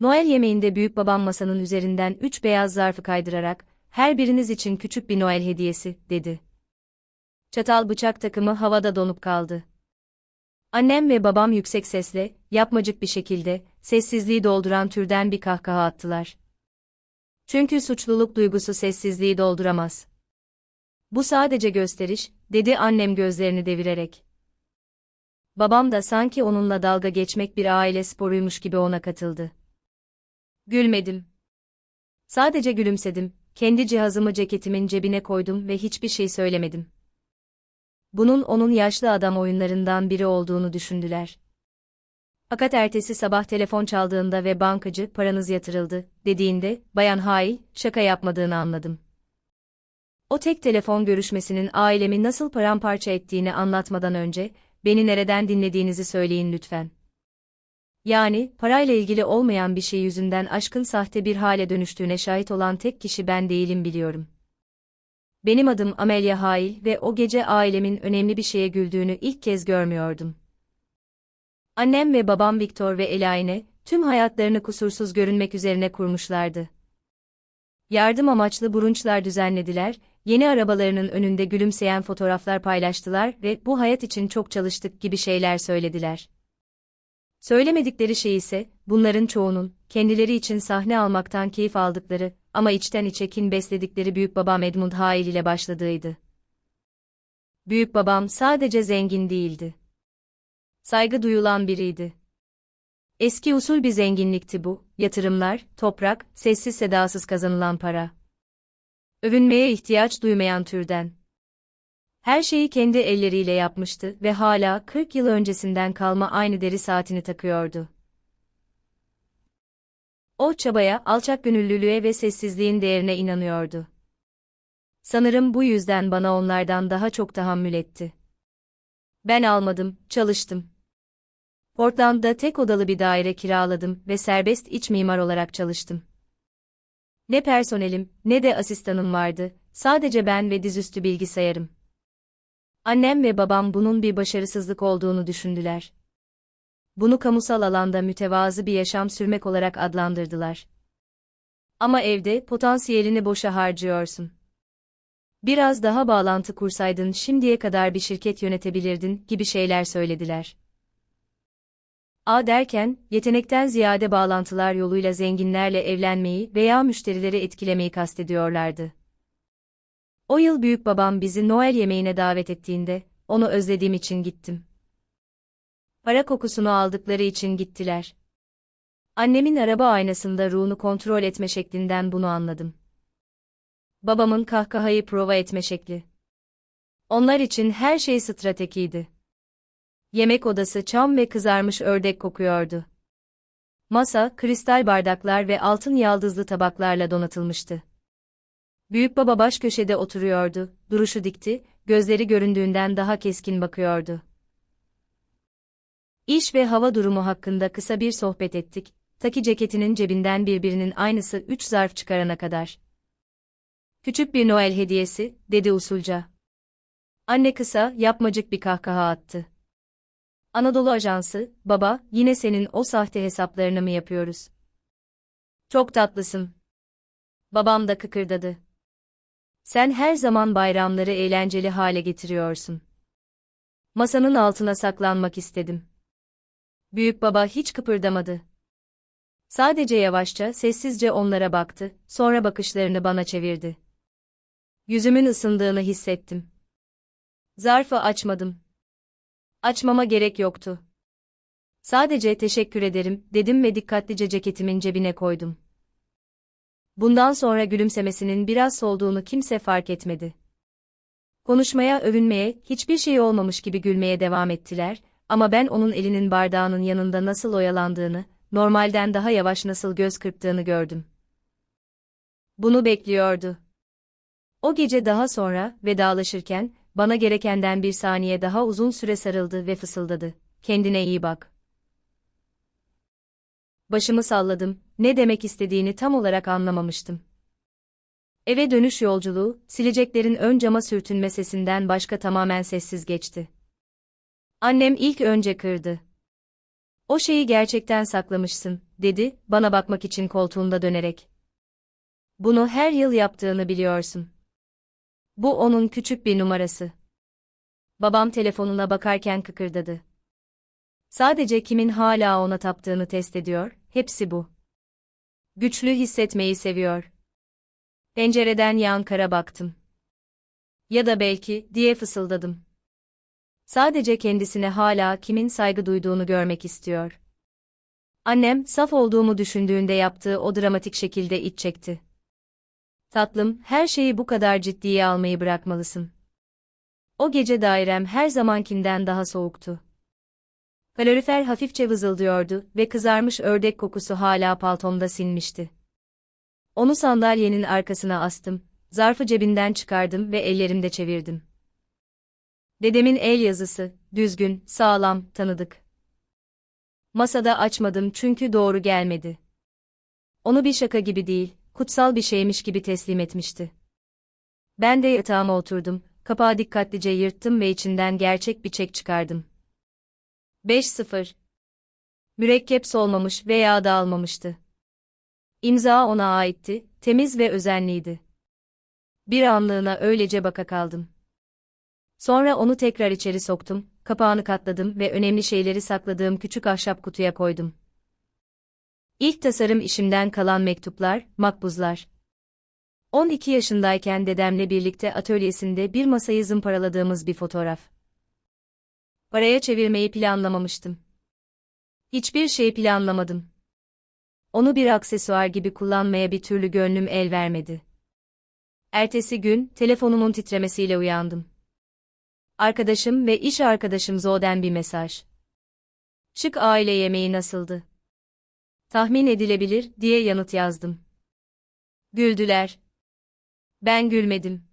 Noel yemeğinde büyük babam masanın üzerinden üç beyaz zarfı kaydırarak, her biriniz için küçük bir Noel hediyesi, dedi. Çatal bıçak takımı havada donup kaldı. Annem ve babam yüksek sesle, yapmacık bir şekilde, sessizliği dolduran türden bir kahkaha attılar. Çünkü suçluluk duygusu sessizliği dolduramaz. Bu sadece gösteriş, dedi annem gözlerini devirerek. Babam da sanki onunla dalga geçmek bir aile sporuymuş gibi ona katıldı. Gülmedim. Sadece gülümsedim, kendi cihazımı ceketimin cebine koydum ve hiçbir şey söylemedim. Bunun onun yaşlı adam oyunlarından biri olduğunu düşündüler. Fakat ertesi sabah telefon çaldığında ve bankacı paranız yatırıldı dediğinde Bayan Hay şaka yapmadığını anladım. O tek telefon görüşmesinin ailemi nasıl paramparça ettiğini anlatmadan önce beni nereden dinlediğinizi söyleyin lütfen. Yani parayla ilgili olmayan bir şey yüzünden aşkın sahte bir hale dönüştüğüne şahit olan tek kişi ben değilim biliyorum. Benim adım Amelia Hail ve o gece ailemin önemli bir şeye güldüğünü ilk kez görmüyordum. Annem ve babam Victor ve Elaine, tüm hayatlarını kusursuz görünmek üzerine kurmuşlardı. Yardım amaçlı burunçlar düzenlediler, yeni arabalarının önünde gülümseyen fotoğraflar paylaştılar ve bu hayat için çok çalıştık gibi şeyler söylediler. Söylemedikleri şey ise, bunların çoğunun, kendileri için sahne almaktan keyif aldıkları ama içten içe kin besledikleri büyük babam Edmund Hale ile başladığıydı. Büyük babam sadece zengin değildi. Saygı duyulan biriydi. Eski usul bir zenginlikti bu, yatırımlar, toprak, sessiz sedasız kazanılan para. Övünmeye ihtiyaç duymayan türden. Her şeyi kendi elleriyle yapmıştı ve hala 40 yıl öncesinden kalma aynı deri saatini takıyordu. O çabaya, alçak gönüllülüğe ve sessizliğin değerine inanıyordu. Sanırım bu yüzden bana onlardan daha çok tahammül etti. Ben almadım, çalıştım. Portland'da tek odalı bir daire kiraladım ve serbest iç mimar olarak çalıştım. Ne personelim, ne de asistanım vardı, sadece ben ve dizüstü bilgisayarım. Annem ve babam bunun bir başarısızlık olduğunu düşündüler. Bunu kamusal alanda mütevazı bir yaşam sürmek olarak adlandırdılar. Ama evde potansiyelini boşa harcıyorsun. Biraz daha bağlantı kursaydın şimdiye kadar bir şirket yönetebilirdin gibi şeyler söylediler. A derken, yetenekten ziyade bağlantılar yoluyla zenginlerle evlenmeyi veya müşterileri etkilemeyi kastediyorlardı. O yıl büyük babam bizi Noel yemeğine davet ettiğinde, onu özlediğim için gittim. Para kokusunu aldıkları için gittiler. Annemin araba aynasında ruhunu kontrol etme şeklinden bunu anladım. Babamın kahkahayı prova etme şekli. Onlar için her şey stratejiydi. Yemek odası çam ve kızarmış ördek kokuyordu. Masa, kristal bardaklar ve altın yaldızlı tabaklarla donatılmıştı. Büyük baba baş köşede oturuyordu, duruşu dikti, gözleri göründüğünden daha keskin bakıyordu. İş ve hava durumu hakkında kısa bir sohbet ettik, taki ceketinin cebinden birbirinin aynısı üç zarf çıkarana kadar. Küçük bir Noel hediyesi, dedi usulca. Anne kısa, yapmacık bir kahkaha attı. Anadolu Ajansı, baba, yine senin o sahte hesaplarını mı yapıyoruz? Çok tatlısın. Babam da kıkırdadı. Sen her zaman bayramları eğlenceli hale getiriyorsun. Masanın altına saklanmak istedim. Büyük baba hiç kıpırdamadı. Sadece yavaşça, sessizce onlara baktı, sonra bakışlarını bana çevirdi. Yüzümün ısındığını hissettim. Zarfı açmadım. Açmama gerek yoktu. Sadece teşekkür ederim, dedim ve dikkatlice ceketimin cebine koydum. Bundan sonra gülümsemesinin biraz solduğunu kimse fark etmedi. Konuşmaya, övünmeye, hiçbir şey olmamış gibi gülmeye devam ettiler ama ben onun elinin bardağının yanında nasıl oyalandığını, normalden daha yavaş nasıl göz kırptığını gördüm. Bunu bekliyordu. O gece daha sonra, vedalaşırken, bana gerekenden bir saniye daha uzun süre sarıldı ve fısıldadı. Kendine iyi bak. Başımı salladım, ne demek istediğini tam olarak anlamamıştım. Eve dönüş yolculuğu, sileceklerin ön cama sürtünme sesinden başka tamamen sessiz geçti. Annem ilk önce kırdı. O şeyi gerçekten saklamışsın, dedi, bana bakmak için koltuğunda dönerek. Bunu her yıl yaptığını biliyorsun. Bu onun küçük bir numarası. Babam telefonuna bakarken kıkırdadı. Sadece kimin hala ona taptığını test ediyor, hepsi bu. Güçlü hissetmeyi seviyor. Pencereden yan kara baktım. Ya da belki, diye fısıldadım. Sadece kendisine hala kimin saygı duyduğunu görmek istiyor. Annem, saf olduğumu düşündüğünde yaptığı o dramatik şekilde iç çekti. Tatlım, her şeyi bu kadar ciddiye almayı bırakmalısın. O gece dairem her zamankinden daha soğuktu. Kalorifer hafifçe vızıldıyordu ve kızarmış ördek kokusu hala paltomda sinmişti. Onu sandalyenin arkasına astım, zarfı cebinden çıkardım ve ellerimde çevirdim. Dedemin el yazısı, düzgün, sağlam, tanıdık. Masada açmadım çünkü doğru gelmedi. Onu bir şaka gibi değil, kutsal bir şeymiş gibi teslim etmişti. Ben de yatağıma oturdum, kapağı dikkatlice yırttım ve içinden gerçek bir çek çıkardım. 5-0. Mürekkep solmamış veya dağılmamıştı. İmza ona aitti, temiz ve özenliydi. Bir anlığına öylece baka kaldım. Sonra onu tekrar içeri soktum, kapağını katladım ve önemli şeyleri sakladığım küçük ahşap kutuya koydum. İlk tasarım işimden kalan mektuplar, makbuzlar. 12 yaşındayken dedemle birlikte atölyesinde bir masayı zımparaladığımız bir fotoğraf. Paraya çevirmeyi planlamamıştım. Hiçbir şey planlamadım. Onu bir aksesuar gibi kullanmaya bir türlü gönlüm el vermedi. Ertesi gün, telefonumun titremesiyle uyandım. Arkadaşım ve iş arkadaşım Zo'den bir mesaj. Şık aile yemeği nasıldı? Tahmin edilebilir, diye yanıt yazdım. Güldüler. Ben gülmedim.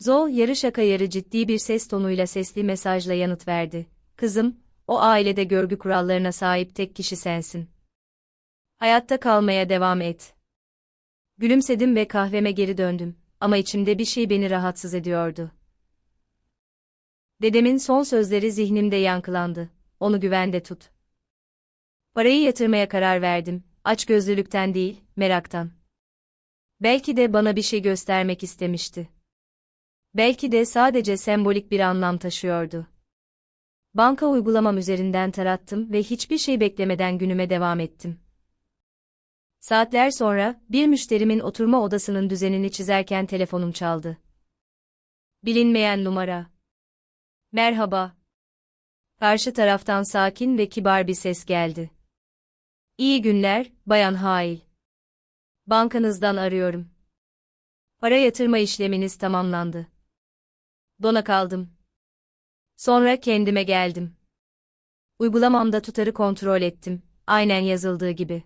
Zo yarı şaka yarı ciddi bir ses tonuyla sesli mesajla yanıt verdi. Kızım, o ailede görgü kurallarına sahip tek kişi sensin. Hayatta kalmaya devam et. Gülümsedim ve kahveme geri döndüm ama içimde bir şey beni rahatsız ediyordu. Dedemin son sözleri zihnimde yankılandı. Onu güvende tut. Parayı yatırmaya karar verdim. Aç gözlülükten değil, meraktan. Belki de bana bir şey göstermek istemişti. Belki de sadece sembolik bir anlam taşıyordu. Banka uygulamam üzerinden tarattım ve hiçbir şey beklemeden günüme devam ettim. Saatler sonra, bir müşterimin oturma odasının düzenini çizerken telefonum çaldı. Bilinmeyen numara. Merhaba. Karşı taraftan sakin ve kibar bir ses geldi. İyi günler, Bayan Hail. Bankanızdan arıyorum. Para yatırma işleminiz tamamlandı. Dona kaldım. Sonra kendime geldim. Uygulamamda tutarı kontrol ettim, aynen yazıldığı gibi.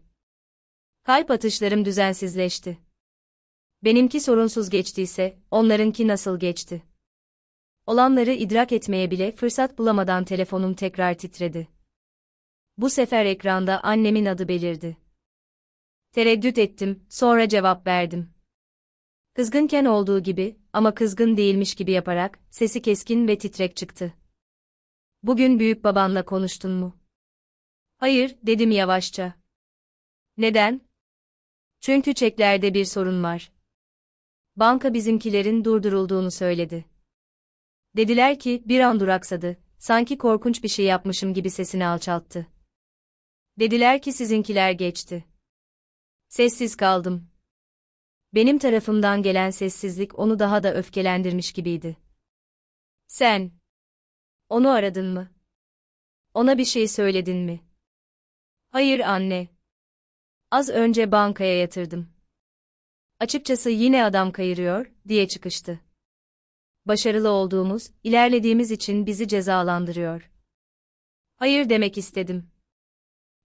Kalp atışlarım düzensizleşti. Benimki sorunsuz geçtiyse, onlarınki nasıl geçti? Olanları idrak etmeye bile fırsat bulamadan telefonum tekrar titredi. Bu sefer ekranda annemin adı belirdi. Tereddüt ettim, sonra cevap verdim. Kızgınken olduğu gibi, ama kızgın değilmiş gibi yaparak, sesi keskin ve titrek çıktı. Bugün büyük babanla konuştun mu? Hayır, dedim yavaşça. Neden? Çünkü çeklerde bir sorun var. Banka bizimkilerin durdurulduğunu söyledi. Dediler ki, bir an duraksadı, sanki korkunç bir şey yapmışım gibi sesini alçalttı. Dediler ki sizinkiler geçti. Sessiz kaldım. Benim tarafımdan gelen sessizlik onu daha da öfkelendirmiş gibiydi. Sen. Onu aradın mı? Ona bir şey söyledin mi? Hayır anne. Az önce bankaya yatırdım. Açıkçası yine adam kayırıyor, diye çıkıştı. Başarılı olduğumuz, ilerlediğimiz için bizi cezalandırıyor. Hayır demek istedim.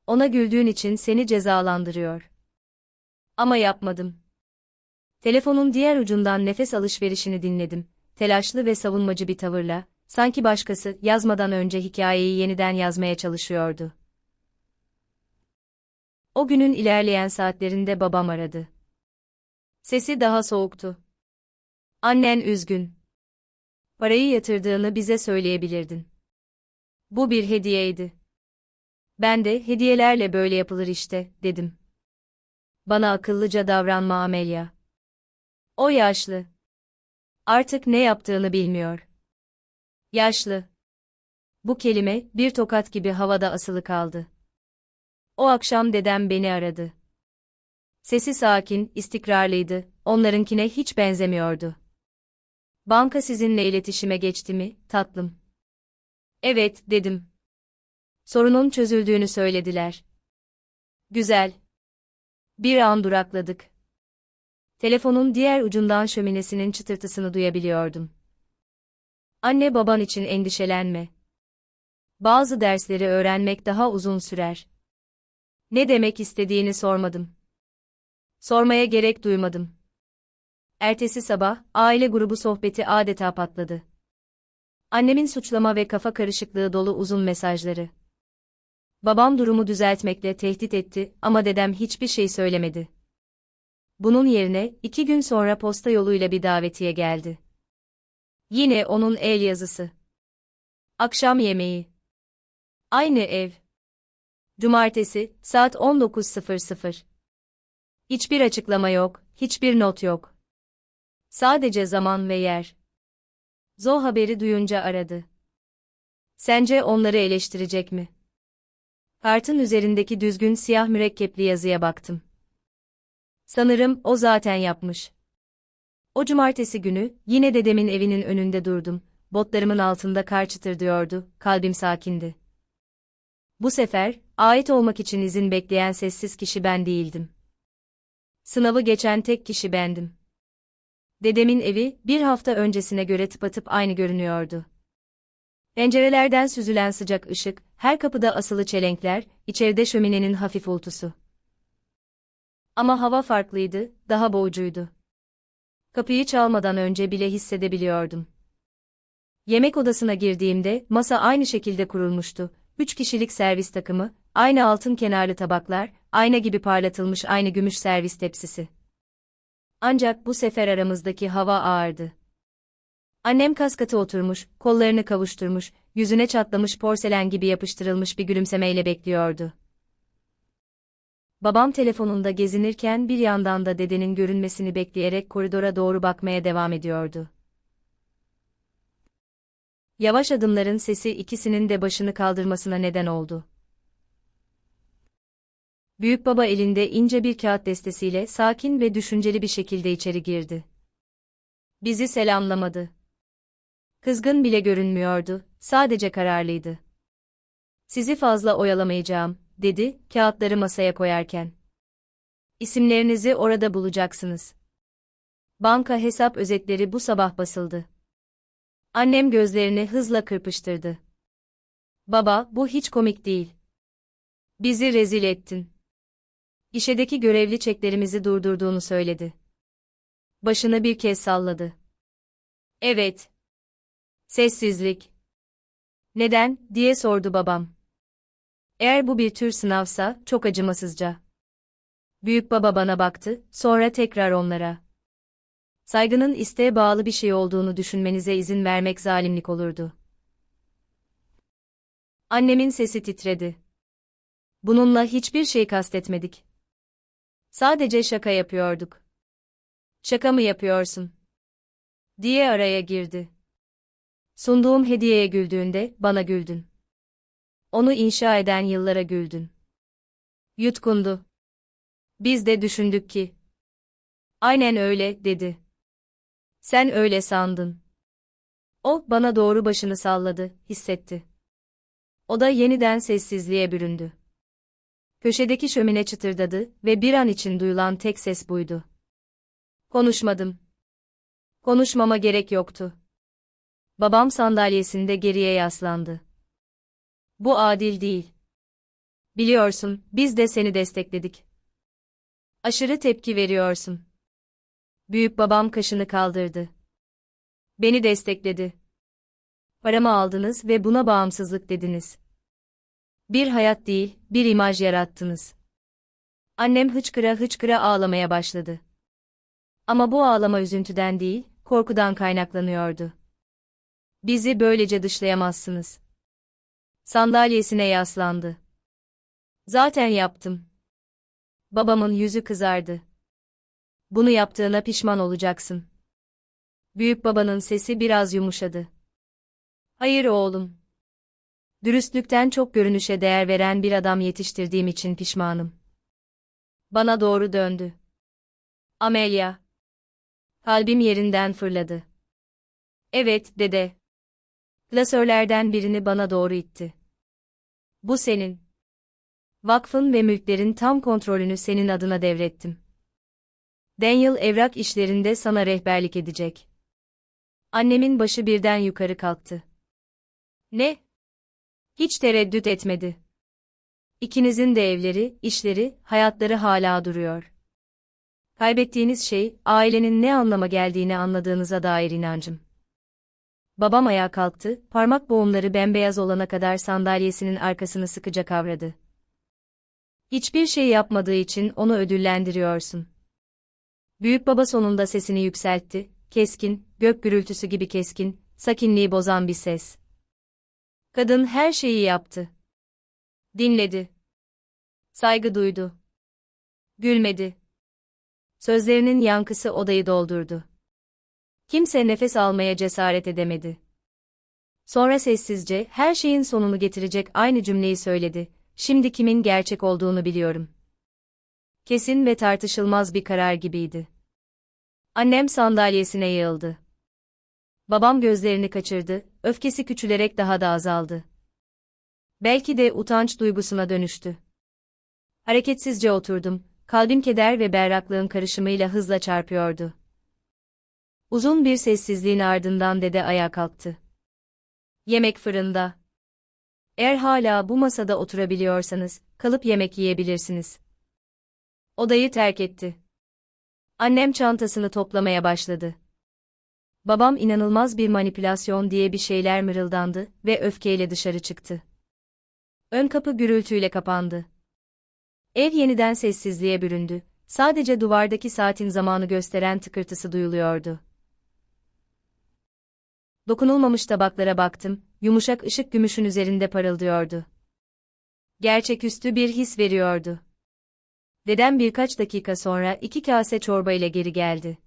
Ona güldüğün için seni cezalandırıyor. Ama yapmadım. Telefonun diğer ucundan nefes alışverişini dinledim. Telaşlı ve savunmacı bir tavırla, sanki başkası yazmadan önce hikayeyi yeniden yazmaya çalışıyordu. O günün ilerleyen saatlerinde babam aradı. Sesi daha soğuktu. Annen üzgün. Parayı yatırdığını bize söyleyebilirdin. Bu bir hediyeydi. Ben de hediyelerle böyle yapılır işte, dedim. Bana akıllıca davranma Amelia. O yaşlı. Artık ne yaptığını bilmiyor. Yaşlı. Bu kelime bir tokat gibi havada asılı kaldı. O akşam dedem beni aradı. Sesi sakin, istikrarlıydı, onlarınkine hiç benzemiyordu. Banka sizinle iletişime geçti mi, tatlım? Evet, dedim. Sorunun çözüldüğünü söylediler. Güzel. Bir an durakladık. Telefonun diğer ucundan şöminesinin çıtırtısını duyabiliyordum. Anne baban için endişelenme. Bazı dersleri öğrenmek daha uzun sürer. Ne demek istediğini sormadım. Sormaya gerek duymadım. Ertesi sabah, aile grubu sohbeti adeta patladı. Annemin suçlama ve kafa karışıklığı dolu uzun mesajları. Babam durumu düzeltmekle tehdit etti ama dedem hiçbir şey söylemedi. Bunun yerine iki gün sonra posta yoluyla bir davetiye geldi. Yine onun el yazısı. Akşam yemeği. Aynı ev. Cumartesi, saat 19.00. Hiçbir açıklama yok, hiçbir not yok. Sadece zaman ve yer. Zo haberi duyunca aradı. Sence onları eleştirecek mi? Kartın üzerindeki düzgün siyah mürekkepli yazıya baktım. Sanırım o zaten yapmış. O cumartesi günü yine dedemin evinin önünde durdum. Botlarımın altında kar çıtırdıyordu, kalbim sakindi. Bu sefer, ait olmak için izin bekleyen sessiz kişi ben değildim. Sınavı geçen tek kişi bendim. Dedemin evi, bir hafta öncesine göre tıpatıp aynı görünüyordu. Pencerelerden süzülen sıcak ışık, her kapıda asılı çelenkler, içeride şöminenin hafif ultusu. Ama hava farklıydı, daha boğucuydu. Kapıyı çalmadan önce bile hissedebiliyordum. Yemek odasına girdiğimde masa aynı şekilde kurulmuştu. Üç kişilik servis takımı, aynı altın kenarlı tabaklar, ayna gibi parlatılmış aynı gümüş servis tepsisi. Ancak bu sefer aramızdaki hava ağırdı. Annem kaskatı oturmuş, kollarını kavuşturmuş, yüzüne çatlamış porselen gibi yapıştırılmış bir gülümsemeyle bekliyordu. Babam telefonunda gezinirken bir yandan da dedenin görünmesini bekleyerek koridora doğru bakmaya devam ediyordu. Yavaş adımların sesi ikisinin de başını kaldırmasına neden oldu. Büyük baba elinde ince bir kağıt destesiyle sakin ve düşünceli bir şekilde içeri girdi. Bizi selamlamadı. Kızgın bile görünmüyordu, sadece kararlıydı. Sizi fazla oyalamayacağım, dedi, kağıtları masaya koyarken. İsimlerinizi orada bulacaksınız. Banka hesap özetleri bu sabah basıldı. Annem gözlerini hızla kırpıştırdı. Baba, bu hiç komik değil. Bizi rezil ettin. İşedeki görevli çeklerimizi durdurduğunu söyledi. Başını bir kez salladı. Evet. Sessizlik. Neden, diye sordu babam. Eğer bu bir tür sınavsa, çok acımasızca. Büyük baba bana baktı, sonra tekrar onlara. Saygının isteğe bağlı bir şey olduğunu düşünmenize izin vermek zalimlik olurdu. Annemin sesi titredi. Bununla hiçbir şey kastetmedik. Sadece şaka yapıyorduk. Şaka mı yapıyorsun? diye araya girdi. Sunduğum hediyeye güldüğünde bana güldün. Onu inşa eden yıllara güldün. Yutkundu. Biz de düşündük ki. Aynen öyle, dedi. Sen öyle sandın. O, bana doğru başını salladı, hissetti. O da yeniden sessizliğe büründü. Köşedeki şömine çıtırdadı ve bir an için duyulan tek ses buydu. Konuşmadım. Konuşmama gerek yoktu. Babam sandalyesinde geriye yaslandı. Bu adil değil. Biliyorsun, biz de seni destekledik. Aşırı tepki veriyorsun. Büyük babam kaşını kaldırdı. Beni destekledi. Paramı aldınız ve buna bağımsızlık dediniz. Bir hayat değil, bir imaj yarattınız. Annem hıçkıra hıçkıra ağlamaya başladı. Ama bu ağlama üzüntüden değil, korkudan kaynaklanıyordu. Bizi böylece dışlayamazsınız. Sandalyesine yaslandı. Zaten yaptım. Babamın yüzü kızardı. Bunu yaptığına pişman olacaksın. Büyük babanın sesi biraz yumuşadı. Hayır oğlum. Dürüstlükten çok görünüşe değer veren bir adam yetiştirdiğim için pişmanım. Bana doğru döndü. Amelia. Kalbim yerinden fırladı. Evet, dede. Klasörlerden birini bana doğru itti. Bu senin. Vakfın ve mülklerin tam kontrolünü senin adına devrettim. Daniel evrak işlerinde sana rehberlik edecek. Annemin başı birden yukarı kalktı. Ne? Hiç tereddüt etmedi. İkinizin de evleri, işleri, hayatları hala duruyor. Kaybettiğiniz şey, ailenin ne anlama geldiğini anladığınıza dair inancım. Babam ayağa kalktı, parmak boğumları bembeyaz olana kadar sandalyesinin arkasını sıkıca kavradı. Hiçbir şey yapmadığı için onu ödüllendiriyorsun. Büyük baba sonunda sesini yükseltti, keskin, gök gürültüsü gibi keskin, sakinliği bozan bir ses. Kadın her şeyi yaptı. Dinledi. Saygı duydu. Gülmedi. Sözlerinin yankısı odayı doldurdu. Kimse nefes almaya cesaret edemedi. Sonra sessizce, her şeyin sonunu getirecek aynı cümleyi söyledi. Şimdi kimin gerçek olduğunu biliyorum. Kesin ve tartışılmaz bir karar gibiydi. Annem sandalyesine yığıldı. Babam gözlerini kaçırdı, öfkesi küçülerek daha da azaldı. Belki de utanç duygusuna dönüştü. Hareketsizce oturdum, kalbim keder ve berraklığın karışımıyla hızla çarpıyordu. Uzun bir sessizliğin ardından dede ayağa kalktı. Yemek fırında. Eğer hala bu masada oturabiliyorsanız, kalıp yemek yiyebilirsiniz. Odayı terk etti. Annem çantasını toplamaya başladı. Babam inanılmaz bir manipülasyon diye bir şeyler mırıldandı ve öfkeyle dışarı çıktı. Ön kapı gürültüyle kapandı. Ev yeniden sessizliğe büründü. Sadece duvardaki saatin zamanı gösteren tıkırtısı duyuluyordu. Dokunulmamış tabaklara baktım, yumuşak ışık gümüşün üzerinde parıldıyordu. Gerçeküstü bir his veriyordu. Dedem birkaç dakika sonra iki kase çorba ile geri geldi.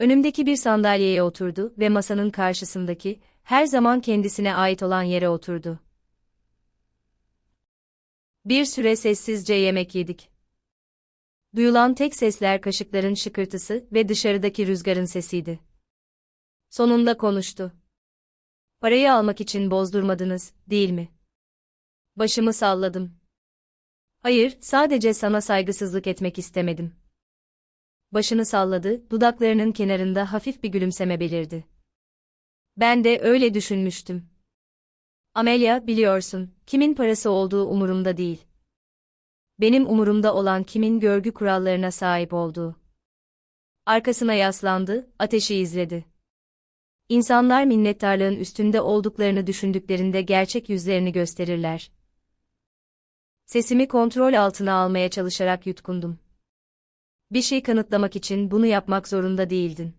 Önümdeki bir sandalyeye oturdu ve masanın karşısındaki, her zaman kendisine ait olan yere oturdu. Bir süre sessizce yemek yedik. Duyulan tek sesler kaşıkların şıkırtısı ve dışarıdaki rüzgarın sesiydi. Sonunda konuştu. Parayı almak için bozdurmadınız, değil mi? Başımı salladım. Hayır, sadece sana saygısızlık etmek istemedim. Başını salladı, dudaklarının kenarında hafif bir gülümseme belirdi. Ben de öyle düşünmüştüm. Amelia, biliyorsun, kimin parası olduğu umurumda değil. Benim umurumda olan kimin görgü kurallarına sahip olduğu. Arkasına yaslandı, ateşi izledi. İnsanlar minnettarlığın üstünde olduklarını düşündüklerinde gerçek yüzlerini gösterirler. Sesimi kontrol altına almaya çalışarak yutkundum. Bir şey kanıtlamak için bunu yapmak zorunda değildin.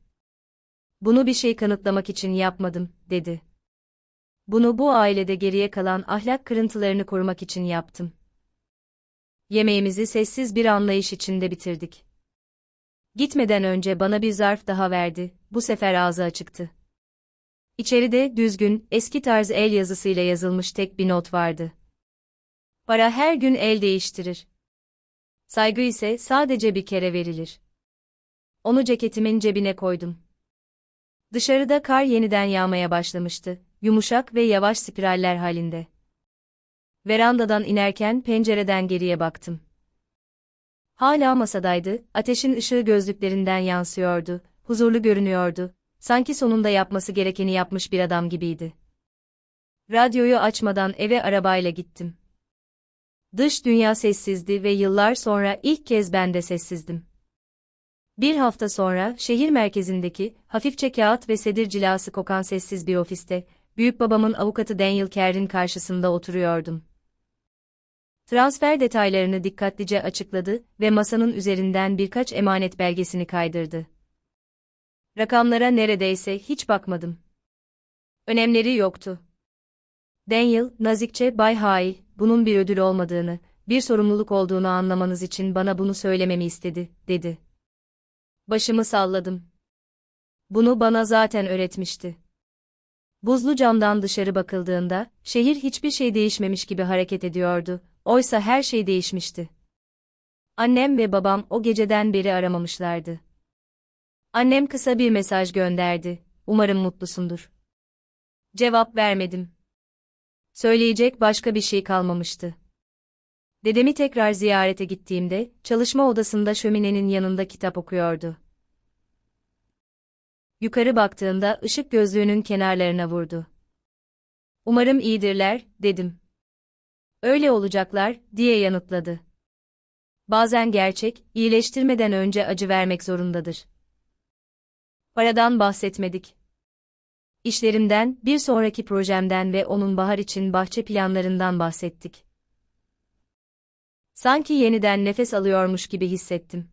Bunu bir şey kanıtlamak için yapmadım, dedi. Bunu bu ailede geriye kalan ahlak kırıntılarını korumak için yaptım. Yemeğimizi sessiz bir anlayış içinde bitirdik. Gitmeden önce bana bir zarf daha verdi, bu sefer ağzı açıktı. İçeride düzgün, eski tarz el yazısıyla yazılmış tek bir not vardı. Para her gün el değiştirir. Saygı ise sadece bir kere verilir. Onu ceketimin cebine koydum. Dışarıda kar yeniden yağmaya başlamıştı, yumuşak ve yavaş spiraller halinde. Verandadan inerken pencereden geriye baktım. Hala masadaydı, ateşin ışığı gözlüklerinden yansıyordu, huzurlu görünüyordu, sanki sonunda yapması gerekeni yapmış bir adam gibiydi. Radyoyu açmadan eve arabayla gittim. Dış dünya sessizdi ve yıllar sonra ilk kez ben de sessizdim. Bir hafta sonra şehir merkezindeki hafifçe kağıt ve sedir cilası kokan sessiz bir ofiste büyük babamın avukatı Daniel Kerr'in karşısında oturuyordum. Transfer detaylarını dikkatlice açıkladı ve masanın üzerinden birkaç emanet belgesini kaydırdı. Rakamlara neredeyse hiç bakmadım. Önemleri yoktu. Daniel, nazikçe Bay Hale, bunun bir ödül olmadığını, bir sorumluluk olduğunu anlamanız için bana bunu söylememi istedi, dedi. Başımı salladım. Bunu bana zaten öğretmişti. Buzlu camdan dışarı bakıldığında, şehir hiçbir şey değişmemiş gibi hareket ediyordu, oysa her şey değişmişti. Annem ve babam o geceden beri aramamışlardı. Annem kısa bir mesaj gönderdi, umarım mutlusundur. Cevap vermedim. Söyleyecek başka bir şey kalmamıştı. Dedemi tekrar ziyarete gittiğimde, çalışma odasında şöminenin yanında kitap okuyordu. Yukarı baktığında ışık gözlüğünün kenarlarına vurdu. Umarım iyidirler, dedim. Öyle olacaklar, diye yanıtladı. Bazen gerçek, iyileştirmeden önce acı vermek zorundadır. Paradan bahsetmedik. İşlerimden, bir sonraki projemden ve onun bahar için bahçe planlarından bahsettik. Sanki yeniden nefes alıyormuş gibi hissettim.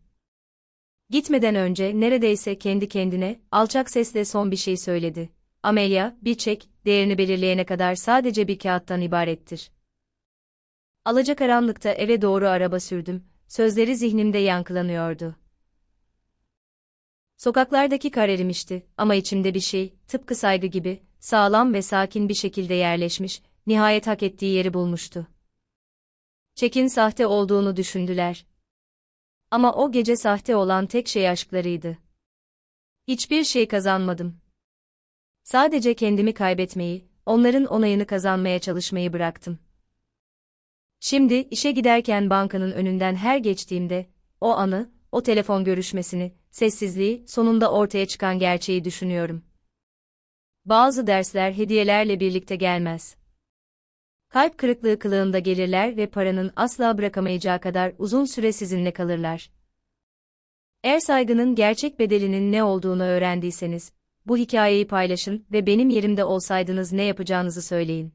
Gitmeden önce neredeyse kendi kendine, alçak sesle son bir şey söyledi. Amelia, bir çek, değerini belirleyene kadar sadece bir kağıttan ibarettir. Alacakaranlıkta eve doğru araba sürdüm, sözleri zihnimde yankılanıyordu. Sokaklardaki kar erimişti ama içimde bir şey, tıpkı saygı gibi, sağlam ve sakin bir şekilde yerleşmiş, nihayet hak ettiği yeri bulmuştu. Çekin sahte olduğunu düşündüler. Ama o gece sahte olan tek şey aşklarıydı. Hiçbir şey kazanmadım. Sadece kendimi kaybetmeyi, onların onayını kazanmaya çalışmayı bıraktım. Şimdi işe giderken bankanın önünden her geçtiğimde, o anı, o telefon görüşmesini, sessizliği, sonunda ortaya çıkan gerçeği düşünüyorum. Bazı dersler hediyelerle birlikte gelmez. Kalp kırıklığı kılığında gelirler ve paranın asla bırakamayacağı kadar uzun süre sizinle kalırlar. Eğer saygının gerçek bedelinin ne olduğunu öğrendiyseniz, bu hikayeyi paylaşın ve benim yerimde olsaydınız ne yapacağınızı söyleyin.